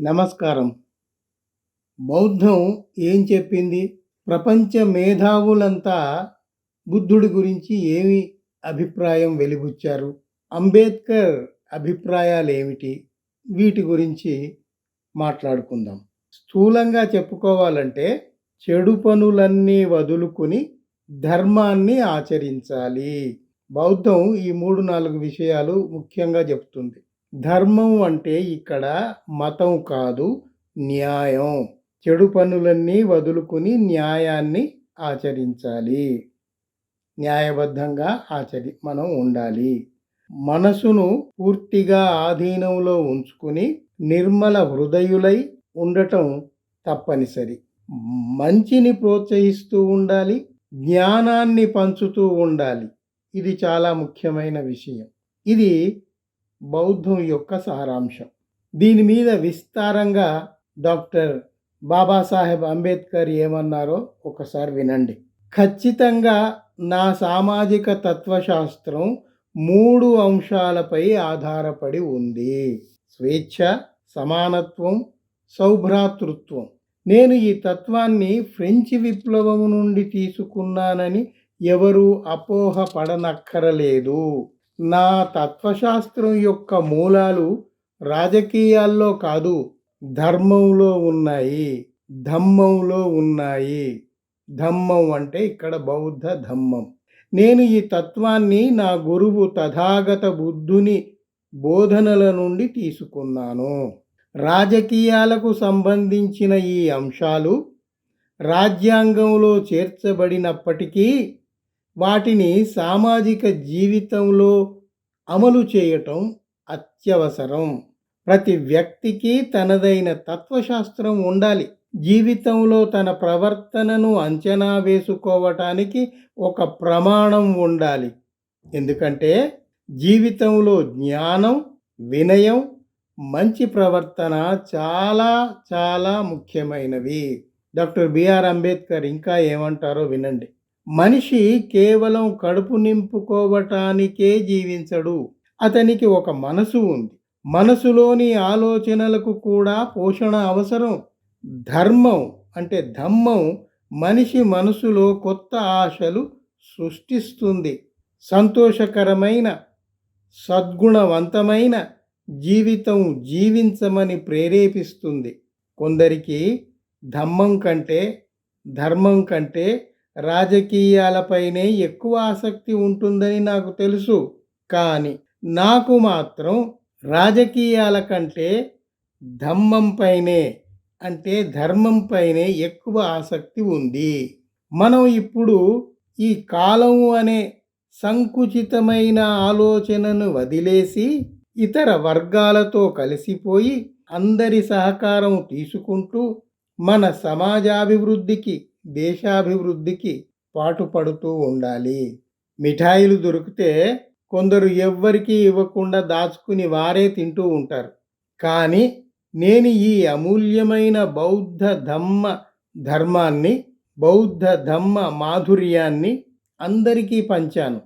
నమస్కారం. బౌద్ధం ఏం చెప్పింది? ప్రపంచ మేధావులంతా బుద్ధుడి గురించి ఏమి అభిప్రాయం వెలిబుచ్చారు? అంబేద్కర్ అభిప్రాయాలు ఏమిటి వీటి గురించి మాట్లాడుకుందాం. స్థూలంగా చెప్పుకోవాలంటే చెడు పనులన్నీ వదులుకుని ధర్మాన్ని ఆచరించాలి. బౌద్ధం ఈ మూడు నాలుగు విషయాలు ముఖ్యంగా చెప్తుంది. ధర్మం అంటే ఇక్కడ మతం కాదు న్యాయం. చెడు పనులన్నీ వదులుకుని న్యాయాన్ని ఆచరించాలి. న్యాయబద్ధంగా ఆచరి మనం ఉండాలి. మనసును పూర్తిగా ఆధీనంలో ఉంచుకుని నిర్మల హృదయులై ఉండటం తప్పనిసరి. మంచిని ప్రోత్సహిస్తూ ఉండాలి జ్ఞానాన్ని పంచుతూ ఉండాలి. ఇది చాలా ముఖ్యమైన విషయం. ఇది బౌద్ధం యొక్క సారాంశం. దీని మీద విస్తారంగా డాక్టర్ బాబాసాహెబ్ అంబేద్కర్ ఏమన్నారో ఒకసారి వినండి. ఖచ్చితంగా నా సామాజిక తత్వశాస్త్రం మూడు అంశాలపై ఆధారపడి ఉంది. స్వేచ్ఛ సమానత్వం సౌభ్రాతృత్వం. నేను ఈ తత్వాన్ని ఫ్రెంచి విప్లవం నుండి తీసుకున్నానని ఎవరూ అపోహ పడనక్కరలేదు. నా తత్వశాస్త్రం యొక్క మూలాలు రాజకీయాల్లో కాదు ధర్మంలో ఉన్నాయి ధమ్మంలో ఉన్నాయి. ధమ్మం అంటే ఇక్కడ బౌద్ధ ధమ్మం. నేను ఈ తత్వాన్ని నా గురువు తథాగత బుద్ధుని బోధనల నుండి తీసుకున్నాను. రాజకీయాలకు సంబంధించిన ఈ అంశాలు రాజ్యాంగంలో చేర్చబడినప్పటికీ వాటిని సామాజిక జీవితంలో అమలు చేయటం అత్యవసరం. ప్రతి వ్యక్తికి తనదైన తత్వశాస్త్రం ఉండాలి. జీవితంలో తన ప్రవర్తనను అంచనా వేసుకోవటానికి ఒక ప్రమాణం ఉండాలి. ఎందుకంటే జీవితంలో జ్ఞానం వినయం మంచి ప్రవర్తన చాలా చాలా ముఖ్యమైనవి. డాక్టర్ బిఆర్ అంబేద్కర్ ఇంకా ఏమంటారో వినండి. మనిషి కేవలం కడుపు నింపుకోవటానికే జీవించడు. అతనికి ఒక మనసు ఉంది. మనసులోని ఆలోచనలకు కూడా పోషణ అవసరం. ధర్మం అంటే ధమ్మం మనిషి మనసులో కొత్త ఆశలు సృష్టిస్తుంది. సంతోషకరమైన సద్గుణవంతమైన జీవితం జీవించమని ప్రేరేపిస్తుంది. కొందరికి ధమ్మం కంటే ధర్మం కంటే రాజకీయాలపైనే ఎక్కువ ఆసక్తి ఉంటుందని నాకు తెలుసు. కానీ నాకు మాత్రం రాజకీయాల కంటే ధమ్మంపైనే అంటే ధర్మంపైనే ఎక్కువ ఆసక్తి ఉంది. మనం ఇప్పుడు ఈ కాలం అనే సంకుచితమైన ఆలోచనను వదిలేసి ఇతర వర్గాలతో కలిసిపోయి అందరి సహకారం తీసుకుంటూ మన సమాజాభివృద్ధికి దేశాభివృద్ధికి పాటుపడుతూ ఉండాలి. మిఠాయిలు దొరికితే కొందరు ఎవ్వరికీ ఇవ్వకుండా దాచుకుని వారే తింటూ ఉంటారు. కానీ నేను ఈ అమూల్యమైన బౌద్ధ ధమ్మ ధర్మాన్ని బౌద్ధ ధమ్మ మాధుర్యాన్ని అందరికీ పంచాను.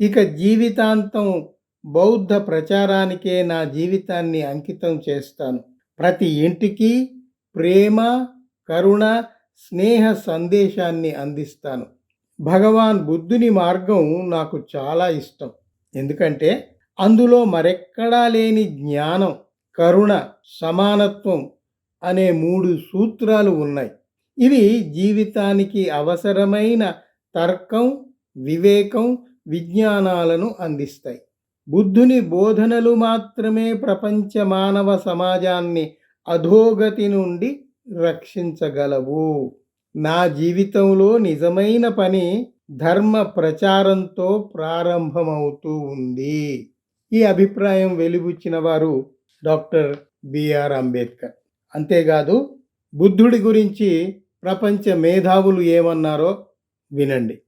ఇక జీవితాంతం బౌద్ధ ప్రచారానికే నా జీవితాన్ని అంకితం చేస్తాను. ప్రతి ఇంటికి ప్రేమ కరుణ స్నేహ సందేశాన్ని అందిస్తాను. భగవాన్ బుద్ధుని మార్గం నాకు చాలా ఇష్టం. ఎందుకంటే అందులో మరెక్కడా లేని జ్ఞానం కరుణ సమానత్వం అనే మూడు సూత్రాలు ఉన్నాయి. ఇవి జీవితానికి అవసరమైన తర్కం వివేకం విజ్ఞానాలను అందిస్తాయి. బుద్ధుని బోధనలు మాత్రమే ప్రపంచ మానవ సమాజాన్ని అధోగతి నుండి రక్షించగలవు. నా జీవితంలో నిజమైన పని ధర్మ ప్రచారంతో ప్రారంభమవుతూ ఉంది. ఈ అభిప్రాయం వెలిబుచ్చిన వారు డాక్టర్ బిఆర్ అంబేద్కర్. అంతేకాదు బుద్ధుడి గురించి ప్రపంచ మేధావులు ఏమన్నారో వినండి.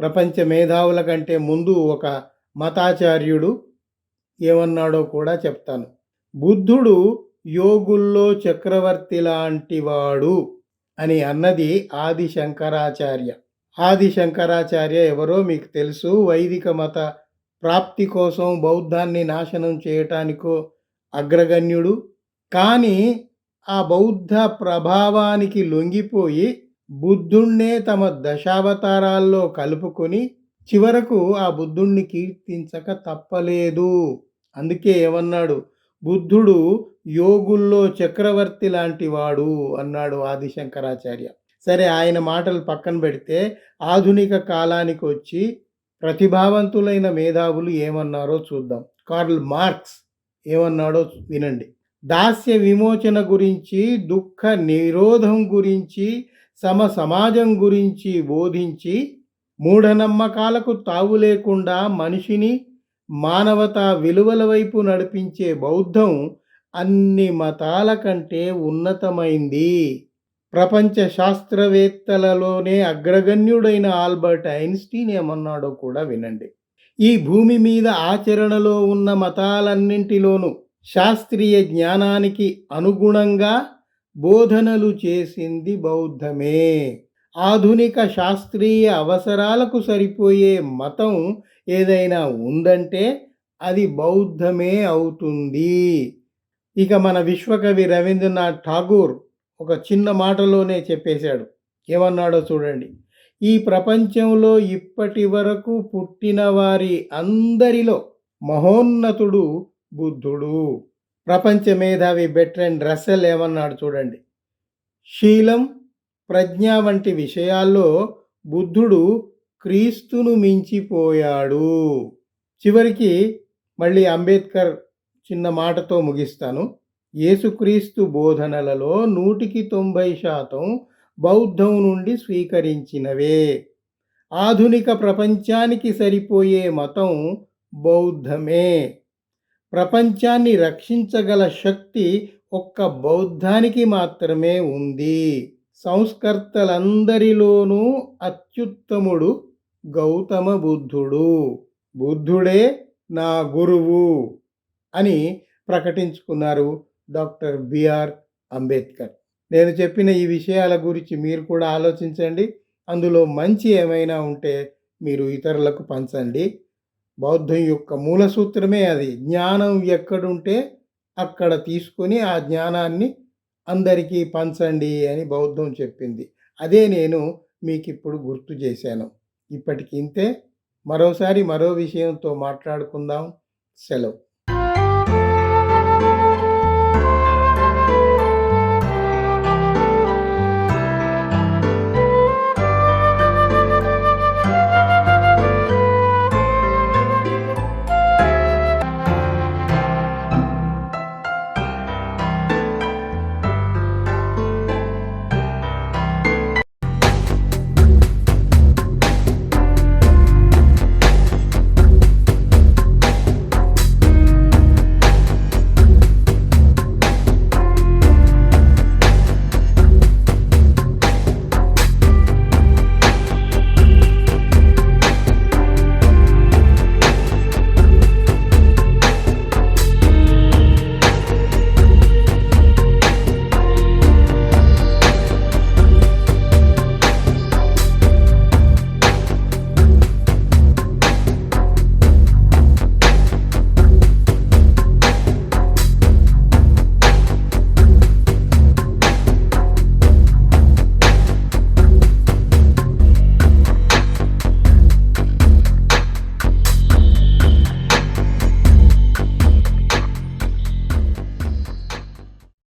ప్రపంచ మేధావుల కంటే ముందు ఒక మతాచార్యుడు ఏమన్నాడో కూడా చెప్తాను. బుద్ధుడు యోగుల్లో చక్రవర్తి లాంటివాడు అని అన్నది ఆది శంకరాచార్య ఆది శంకరాచార్య ఎవరో మీకు తెలుసు వైదిక మత ప్రాప్తి కోసం బౌద్ధాన్ని నాశనం చేయటానికో అగ్రగణ్యుడు. కానీ ఆ బౌద్ధ ప్రభావానికి లొంగిపోయి బుద్ధుణ్ణే తమ దశావతారాల్లో కలుపుకొని చివరకు ఆ బుద్ధుణ్ణి కీర్తించక తప్పలేదు. అందుకే ఏమన్నాడు? బుద్ధుడు యోగుల్లో చక్రవర్తి లాంటి వాడు అన్నాడు ఆదిశంకరాచార్య. సరే ఆయన మాటలు పక్కన పెడితే ఆధునిక కాలానికి వచ్చి ప్రతిభావంతులైన మేధావులు ఏమన్నారో చూద్దాం. కార్ల్ మార్క్స్ ఏమన్నాడో వినండి. దాస్య విమోచన గురించి దుఃఖ నిరోధం గురించి సమ సమాజం గురించి బోధించి మూఢనమ్మకాలకు తావు లేకుండా మనిషిని మానవతా విలువల వైపు నడిపించే బౌద్ధం అన్ని మతాల కంటే ఉన్నతమైంది. ప్రపంచ శాస్త్రవేత్తలలోనే అగ్రగణ్యుడైన ఆల్బర్ట్ ఐన్స్టీన్ ఏమన్నాడో కూడా వినండి. ఈ భూమి మీద ఆచరణలో ఉన్న మతాలన్నింటిలోనూ శాస్త్రీయ జ్ఞానానికి అనుగుణంగా బోధనలు చేసింది బౌద్ధమే. ఆధునిక శాస్త్రీయ అవసరాలకు సరిపోయే మతం ఏదైనా ఉందంటే అది బౌద్ధమే అవుతుంది. ఇక మన విశ్వకవి రవీంద్రనాథ్ ఠాగూర్ ఒక చిన్న మాటలోనే చెప్పేశాడు. ఏమన్నాడో చూడండి. ఈ ప్రపంచంలో ఇప్పటి వరకు పుట్టిన వారి అందరిలో మహోన్నతుడు బుద్ధుడు. ప్రపంచ మేధావి బెట్రెన్ రసెల్ ఏమన్నాడు చూడండి. శీలం ప్రజ్ఞ వంటి విషయాల్లో బుద్ధుడు క్రీస్తును మించిపోయాడు. చివరికి మళ్ళీ అంబేద్కర్ చిన్న మాటతో ముగిస్తాను. యేసుక్రీస్తు బోధనలలో నూటికి తొంభై శాతం బౌద్ధం నుండి స్వీకరించినవే. ఆధునిక ప్రపంచానికి సరిపోయే మతం బౌద్ధమే. ప్రపంచాన్ని రక్షించగల శక్తి ఒక్క బౌద్ధానికి మాత్రమే ఉంది. సంస్కర్తలందరిలోనూ అత్యుత్తముడు గౌతమ బుద్ధుడు. బుద్ధుడే నా గురువు అని ప్రకటించుకున్నారు డాక్టర్ బిఆర్ అంబేద్కర్. నేను చెప్పిన ఈ విషయాల గురించి మీరు కూడా ఆలోచించండి. అందులో మంచి ఏమైనా ఉంటే మీరు ఇతరులకు పంచండి. బౌద్ధం యొక్క మూల సూత్రమే అది. జ్ఞానం ఎక్కడుంటే అక్కడ తీసుకొని ఆ జ్ఞానాన్ని అందరికీ పంచండి అని బౌద్ధం చెప్పింది. అదే నేను మీకు ఇప్పుడు గుర్తు చేశాను. ఇప్పటికి ఇంతే మరోసారి మరో విషయంతో మాట్లాడుకుందాం. సెలవు.